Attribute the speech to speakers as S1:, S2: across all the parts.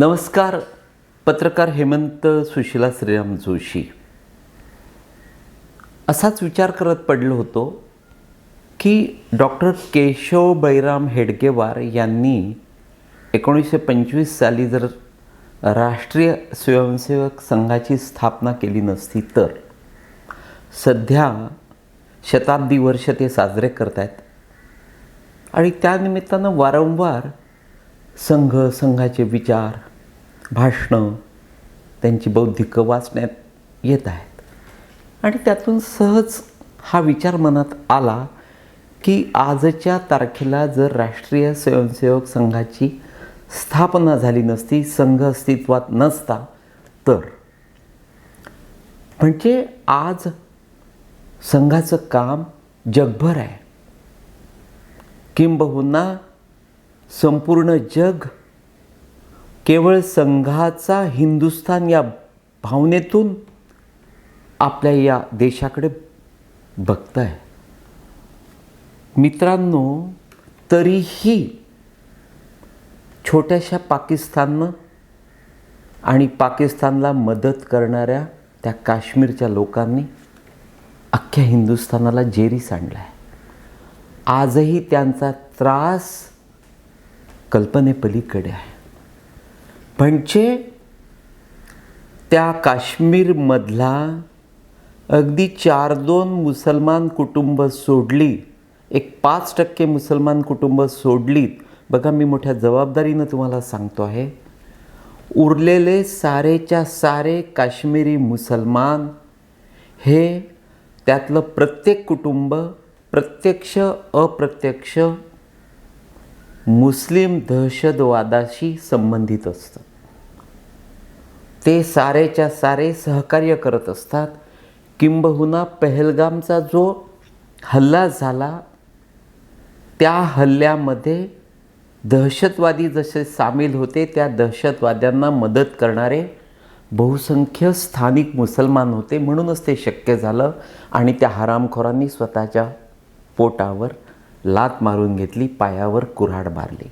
S1: नमस्कार पत्रकार हेमंत सुशिला श्रीराम जोशी. असाच विचार करत पडलो होतो की डॉक्टर केशव बैराम हेडगेवार यांनी एकोणीसशे पंचवीस साली जर राष्ट्रीय स्वयंसेवक संघाची स्थापना केली नसती तर सध्या शताब्दी वर्ष ते साजरे करत आहेत आणि त्यानिमित्तानं वारंवार संघ संघाचे विचार भाषणं त्यांची बौद्धिक वाचण्यात येत आहेत. आणि त्यातून सहज हा विचार मनात आला की आजच्या तारखेला जर राष्ट्रीय स्वयंसेवक संघाची स्थापना झाली नसती संघ अस्तित्वात नसता तर? म्हणजे आज संघाचं काम जगभर आहे. किंबहुना संपूर्ण जग केवळ संघाचा हिंदुस्थान या भावनेतून आपल्या या देशाकडे बघताय. मित्रांनो तरीही छोट्याशा पाकिस्ताननं आणि पाकिस्तानला मदत करणाऱ्या त्या काश्मीरच्या लोकांनी अख्ख्या हिंदुस्थानाला जेरी सांडला आहे आजही त्यांचा त्रास कल्पनेपलीकडे आहे. म्हणजे त्या काश्मीरमधला अगदी चार दोन मुसलमान कुटुंब सोडली एक पाच टक्के मुसलमान कुटुंब सोडलीत. बघा मी मोठ्या जबाबदारीनं तुम्हाला सांगतो आहे. उरलेले सारेच्या सारे काश्मीरी मुसलमान हे त्यातलं प्रत्येक कुटुंब प्रत्यक्ष अप्रत्यक्ष मुस्लिम दहशतवादाशी संबंधित असतं. ते सारेच्या सारे सहकार्य करत असतात. किंबहुना पहलगामचा जो हल्ला झाला त्या हल्ल्यामध्ये दहशतवादी जसे सामील होते त्या दहशतवाद्यांना मदत करणारे बहुसंख्य स्थानिक मुसलमान होते. म्हणूनच ते शक्य झालं आणि त्या हरामखोरांनी स्वतःच्या पोटावर लात मारून घेतली पायावर कुऱ्हाड मारली.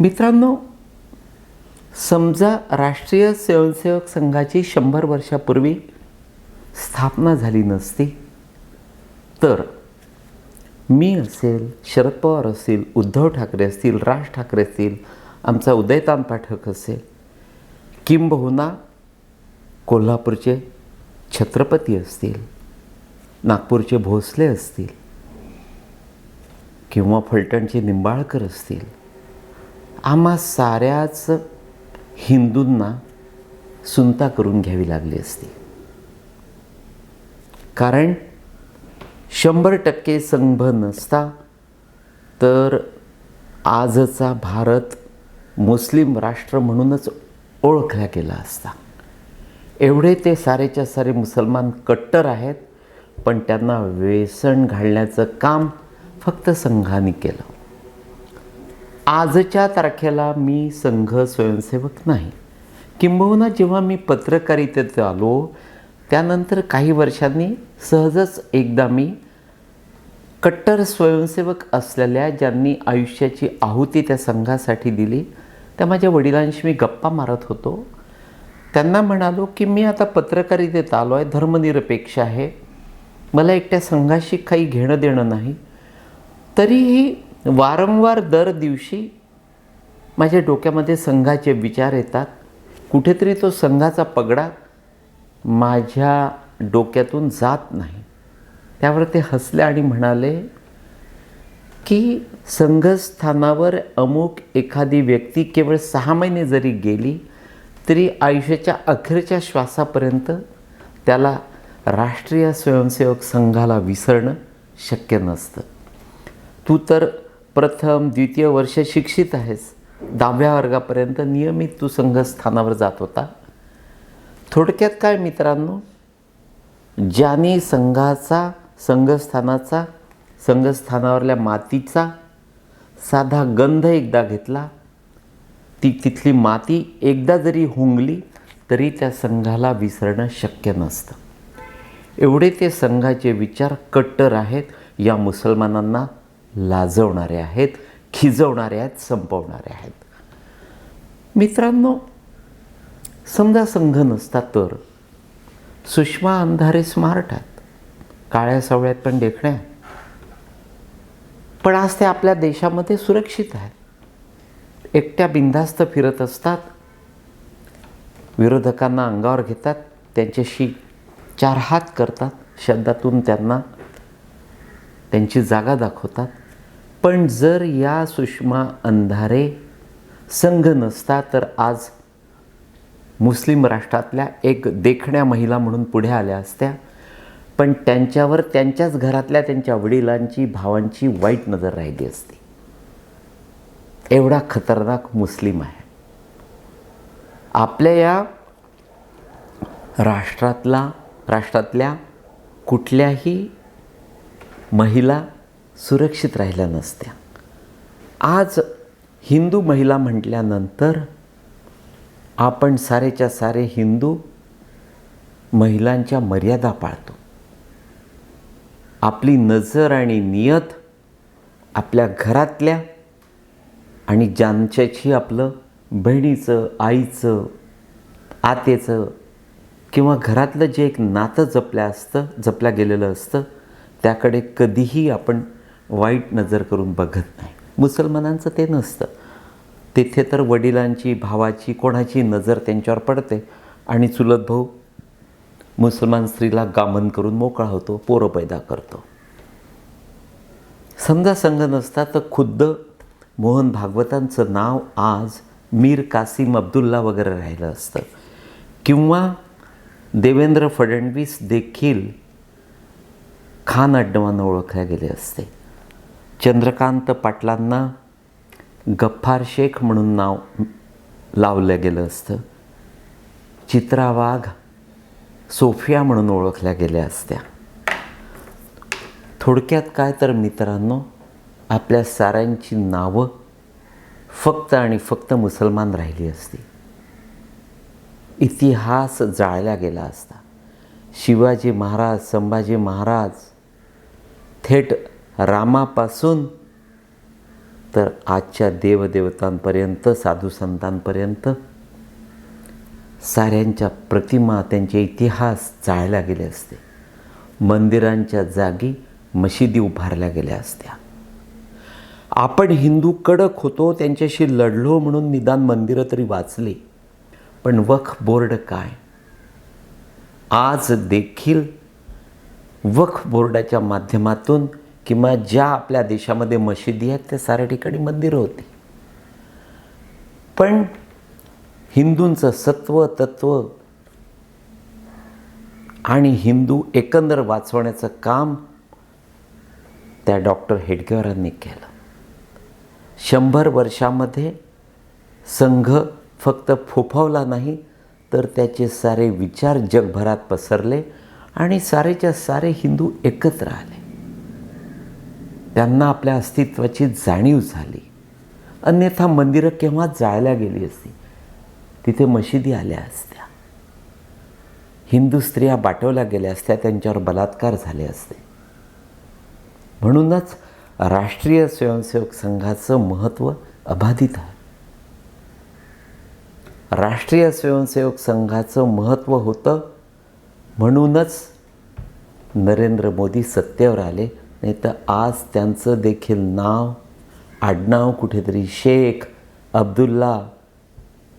S1: मित्रांनो समजा राष्ट्रीय स्वयंसेवक संघाची शंभर वर्षापूर्वी स्थापना झाली नसती तर मी असेल शरद पवार असतील उद्धव ठाकरे असतील राज ठाकरे असतील आमचा उदयतान पाठक असेल किंबहुना कोल्हापूरचे छत्रपती असतील नागपूरचे भोसले असतील किंवा फलटणचे निंबाळकर असतील आम्हा साऱ्याच हिंदूंना सुनता करून घ्यावी लागली असती. कारण शंभर टक्के संघ नसता तर आजचा भारत मुस्लिम राष्ट्र म्हणूनच ओळखला गेला असता. एवढे ते सारेच्या सारे मुसलमान कट्टर आहेत पण त्यांना व्यसन घालण्याचं काम फक्त संघाने केलं. आजच्या तारखेला मी संघ स्वयंसेवक नाही. किंबहुना जेव्हा मी पत्रकारितेत आलो त्यानंतर काही वर्षांनी सहजच एकदा मी कट्टर स्वयंसेवक असलेल्या ज्यांनी आयुष्याची आहुती त्या संघासाठी दिली त्या माझ्या वडिलांशी मी गप्पा मारत होतो. त्यांना म्हणालो की मी आता पत्रकारितेत आलो आहे धर्मनिरपेक्ष आहे. मला एकट्या संघाशी काही घेणं देणं नाही. तरीही वारंवार दर दिवशी माझ्या डोक्यामध्ये संघाचे विचार येतात. कुठेतरी तो संघाचा पगडा माझ्या डोक्यातून जात नाही. त्यावर ते हसले आणि म्हणाले की संघस्थानावर अमुक एखादी व्यक्ती केवळ सहा महिने जरी गेली तरी आयुष्याच्या अखेरच्या श्वासापर्यंत त्याला राष्ट्रीय स्वयंसेवक संघाला विसरणं शक्य नसतं. तू तर प्रथम द्वितीय वर्ष शिक्षित आहेस. दहाव्या वर्गापर्यंत नियमित तू संघस्थानावर जात होता. थोडक्यात काय मित्रांनो? ज्याने संघाचा संघस्थानाचा संघस्थानावरल्या मातीचा साधा गंध एकदा घेतला ती तिथली माती एकदा जरी हुंगली तरी त्या संघाला विसरणं शक्य नसतं. एवढे ते संघाचे विचार कट्टर आहेत या मुसलमानांना लाजवणारे आहेत खिजवणारे आहेत संपवणारे आहेत. मित्रांनो समजा संघ नसता तर सुषमा अंधारे स्मार्ट आहेत. काळ्या सावळ्यात पण देखण्या पण आज ते आपल्या देशामध्ये सुरक्षित आहेत. एकट्या बिनधास्त फिरत असतात. विरोधकांना अंगावर घेतात. त्यांच्याशी चार हात करतात. शब्दातून त्यांना त्यांची जागा दाखवतात. पण जर या सुषमा अंधारे संघ नसता तर आज मुस्लिम राष्ट्रातल्या एक देखण्या महिला म्हणून पुढे आल्या असत्या. पण त्यांच्यावर त्यांच्याच घरातल्या त्यांच्या वडिलांची भावांची वाईट नजर राहिली असती. एवढा खतरनाक मुस्लिम आहे. आपल्या या राष्ट्रातला राष्ट्रातल्या कुठल्याही महिला सुरक्षित राहिल्या नसत्या. आज हिंदू महिला म्हटल्यानंतर आपण सारेच्या सारे हिंदू महिलांच्या मर्यादा पाळतो. आपली नजर आणि नियत आपल्या घरातल्या आणि ज्यांच्याशी आपलं बहिणीचं आईचं आतेचं किंवा घरातलं जे एक नातं जपल्या असतं जपल्या गेलेलं असतं त्याकडे कधीही आपण वाईट नजर करून बघत नाही. मुसलमानांचं ते नसतं. तिथे तर वडिलांची भावाची कोणाची नजर त्यांच्यावर पडते. आणि चुलत भाऊ मुसलमान स्त्रीला गामन करून मोकळा होतो पोरं पैदा करतो. समजा संघ नसता तर खुद्द मोहन भागवतांचं नाव आज मीर कासिम अब्दुल्ला वगैरे राहिलं असतं. किंवा देवेंद्र फडणवीस देखील खान अड्डवानं ओळखल्या गेले असते. चंद्रकांत पाटलांना गफ्फार शेख म्हणून नाव लावलं गेलं असतं. चित्रा वाघ सोफिया म्हणून ओळखल्या गेल्या असत्या. थोडक्यात काय तर मित्रांनो आपल्या साऱ्यांची नावं फक्त आणि फक्त मुसलमान राहिली असती. इतिहास जाळला गेला असता. शिवाजी महाराज संभाजी महाराज थेट रामापासून. तर आजच्या देवदेवतांपर्यंत साधू संतांपर्यंत साऱ्यांच्या प्रतिमा त्यांचे इतिहास चाळल्या गेले असते. मंदिरांच्या जागी मशिदी उभारल्या गेल्या असत्या. आपण हिंदू कडक होतो त्यांच्याशी लढलो म्हणून निदान मंदिरं तरी वाचली. पण वख बोर्ड काय? आज देखील वख बोर्डाच्या माध्यमातून किंवा ज्या आपल्या देशामध्ये मशिदी आहेत त्या साऱ्या ठिकाणी मंदिरं होती. पण हिंदूंचं सत्व तत्व आणि हिंदू एकंदर वाचवण्याचं काम त्या डॉक्टर हेडगेवारांनी केलं. शंभर वर्षामध्ये संघ फक्त फोफावला नाही तर त्याचे सारे विचार जगभरात पसरले आणि सारेच्या सारे हिंदू एकत्र आले. त्यांना आपल्या अस्तित्वाची जाणीव झाली. अन्यथा मंदिरं केव्हा जाळल्या गेली असती? तिथे मशिदी आल्या असत्या. हिंदू स्त्रिया बाटवल्या गेल्या असत्या त्यांच्यावर बलात्कार झाले असते. म्हणूनच राष्ट्रीय स्वयंसेवक संघाचं महत्त्व अबाधित आहे. राष्ट्रीय स्वयंसेवक संघाचं महत्त्व होतं म्हणूनच नरेंद्र मोदी सत्तेवर आले नाही तर आज त्यांचं देखील नाव आडनाव कुठेतरी शेख अब्दुल्ला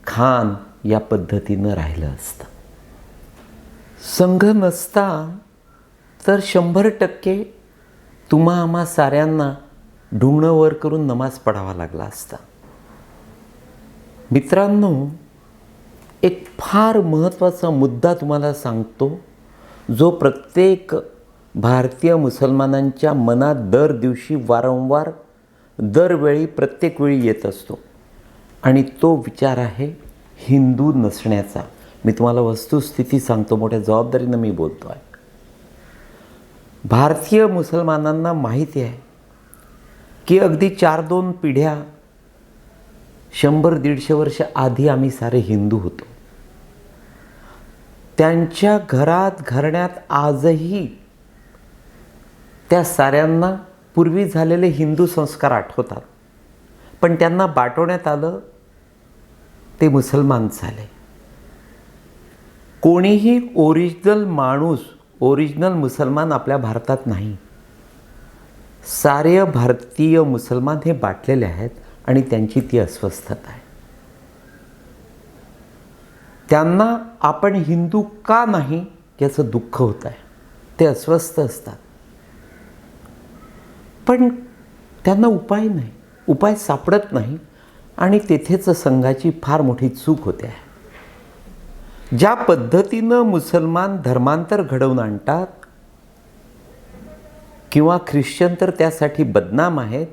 S1: खान या पद्धतीनं राहिलं असतं. संघ नसता तर शंभर टक्के तुम्हा आम्हा साऱ्यांना ढुंगणं वर करून नमाज पढावा लागला असता. मित्रांनो एक फार महत्त्वाचा मुद्दा तुम्हाला सांगतो जो प्रत्येक भारतीय मुसलमानांच्या मनात दर दिवशी वारंवार दरवेळी प्रत्येक वेळी येत असतो. आणि तो विचार आहे हिंदू नसण्याचा. मी तुम्हाला वस्तुस्थिती सांगतो मोठ्या जबाबदारीनं मी बोलतो आहे. भारतीय मुसलमानांना माहिती आहे की अगदी चार दोन पिढ्या शंभर दीडशे वर्ष आधी आम्ही सारे हिंदू होतो. त्यांच्या घरात घरण्यात आजही त्या साऱ्यांना पूर्वी झालेले हिंदू संस्कार आठवतात. पण त्यांना बाटवण्यात आलं ते मुसलमान झाले. कोणीही ओरिजिनल माणूस ओरिजिनल मुसलमान आपल्या भारतात नाही. सारे भारतीय मुसलमान हे बाटलेले आहेत आणि त्यांची ती अस्वस्थता आहे. त्यांना आपण हिंदू का नाही याचं दुःख होत आहे. ते अस्वस्थ असतात. पण त्यांना उपाय नाही. उपाय सापडत नाही. आणि तेथेच संघाची फार मोठी चूक होते. आहे ज्या पद्धतीनं मुसलमान धर्मांतर घडवून आणतात किंवा ख्रिश्चन तर त्यासाठी बदनाम आहेत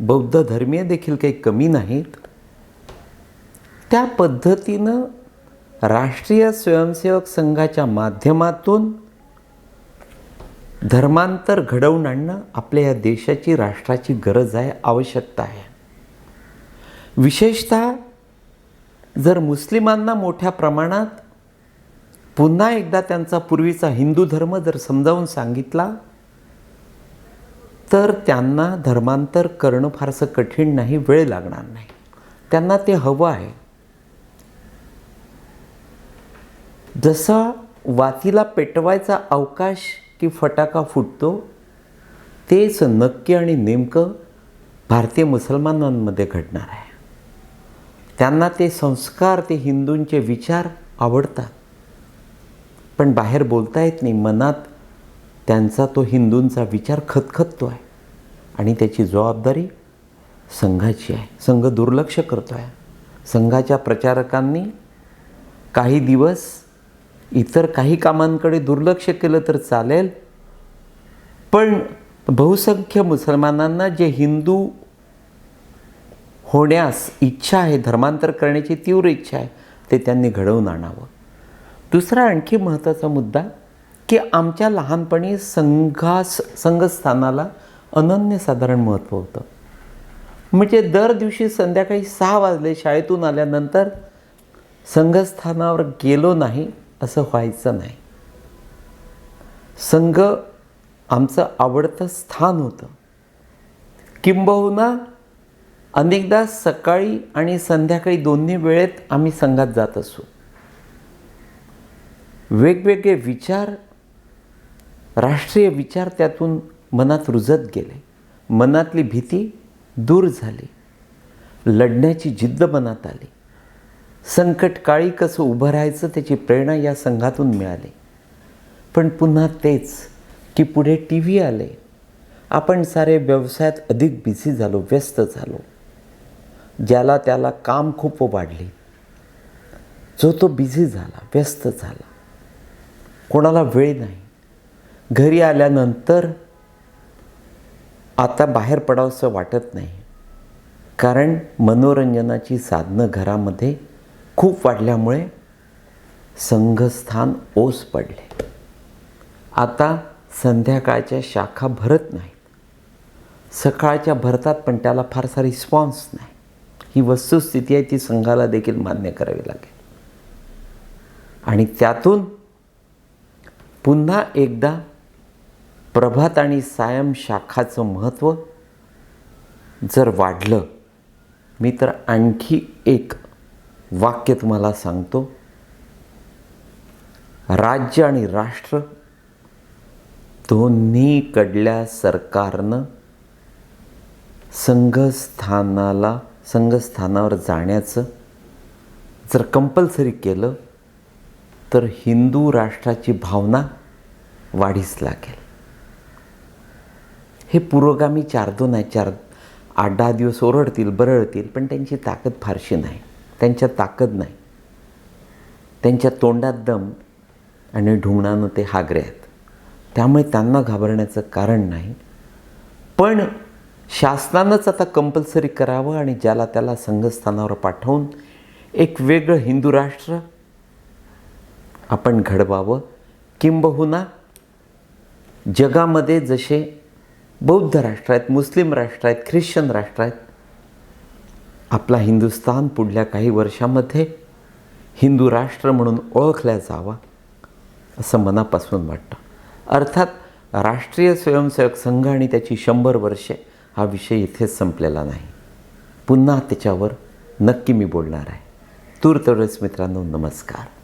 S1: बौद्ध धर्मीय देखील काही कमी नाहीत त्या पद्धतीनं राष्ट्रीय स्वयंसेवक संघाच्या माध्यमातून धर्मांतर घडवून आणणं आपल्या या देशाची राष्ट्राची गरज आहे आवश्यकता आहे. विशेषतः जर मुस्लिमांना मोठ्या प्रमाणात पुन्हा एकदा त्यांचा पूर्वीचा हिंदू धर्म जर समजावून सांगितला तर त्यांना धर्मांतर करणं फारसं कठीण नाही वेळ लागणार नाही. त्यांना ते हवं आहे. जसा वातीला पेटवायचा अवकाश की फटाका फुटतो तेच नक्की आणि नेमकं भारतीय मुसलमानांमध्ये घडणार आहे. त्यांना ते संस्कार ते हिंदूंचे विचार आवडतात. पण बाहेर बोलता येत नाही मनात त्यांचा तो हिंदूंचा विचार खतखततो आहे आणि त्याची जबाबदारी संघाची आहे. संघ दुर्लक्ष करतो आहे संघाच्या प्रचारकांनी काही दिवस इतर काही कामांकडे दुर्लक्ष केलं तर चालेल. पण बहुसंख्य मुसलमानांना जे हिंदू होण्यास इच्छा आहे धर्मांतर करण्याची तीव्र इच्छा आहे ते त्यांनी घडवून आणावं. दुसरा आणखी महत्त्वाचा मुद्दा की आमच्या लहानपणी संघास संघस्थानाला अनन्यसाधारण महत्त्व होतं. म्हणजे दर दिवशी संध्याकाळी सहा वाजले शाळेतून आल्यानंतर संघस्थानावर गेलो नाही असं व्हायचं नाही. संघ आमचं आवडतं स्थान होतं. किंबहुना अनेकदा सकाळी आणि संध्याकाळी दोन्ही वेळेत आम्ही संघात जात असू. वेगवेगळे विचार राष्ट्रीय विचार त्यातून मनात रुजत गेले. मनातली भीती दूर झाली. लढण्याची जिद्द मनात आली. संकटकाळी कसं उभं राहायचं त्याची प्रेरणा या संघातून मिळाली. पण पुन्हा तेच की पुढे टी व्ही आले. आपण सारे व्यवसायात अधिक बिझी झालो व्यस्त झालो. ज्याला त्याला काम खूप वाढली. जो तो बिझी झाला व्यस्त झाला. कोणाला वेळ नाही. घरी आल्यानंतर आता बाहेर पडावंसं वाटत नाही. कारण मनोरंजनाची साधनं घरामध्ये खूप वाढल्यामुळे संघस्थान ओस पडले. आता संध्याकाळच्या शाखा भरत नाहीत. सकाळच्या भरतात पण त्याला फारसा रिस्पॉन्स नाही. ही वस्तुस्थिती आहे ती संघाला देखील मान्य करावी लागेल. आणि त्यातून पुन्हा एकदा प्रभात आणि सायम शाखाचं महत्त्व जर वाढलं मी तर आणखी एक वाक्य तुम्हाला सांगतो. राज्य आणि राष्ट्र दोन्हीकडल्या सरकारनं संघस्थानाला संघस्थानावर जाण्याचं जर कंपल्सरी केलं तर हिंदू राष्ट्राची भावना वाढीस लागेल हे पुरोगामी चार दोन आहे चार आठ दहा दिवस ओरडतील बरळतील पण त्यांची ताकद फारशी नाही. त्यांच्या ताकद नाही. त्यांच्या तोंडात दम आणि ढुंगणानं ते हागरे आहेत. त्यामुळे त्यांना घाबरण्याचं कारण नाही. पण शासनानंच आता कंपल्सरी करावं आणि ज्याला त्याला संघस्थानावर पाठवून एक वेगळं हिंदू राष्ट्र आपण घडवावं. किंबहुना जगामध्ये जसे बौद्ध राष्ट्र आहेत मुस्लिम राष्ट्र आहेत ख्रिश्चन राष्ट्र आहेत आपला हिंदुस्थान पुढल्या काही वर्षामध्ये हिंदू राष्ट्र म्हणून ओळखल्या जावा असं मनापासून वाटतं. अर्थात राष्ट्रीय स्वयंसेवक संघ आणि त्याची शंभर वर्षे हा विषय इथेच संपलेला नाही. पुन्हा त्याच्यावर नक्की मी बोलणार आहे. तूर मित्रांनो नमस्कार.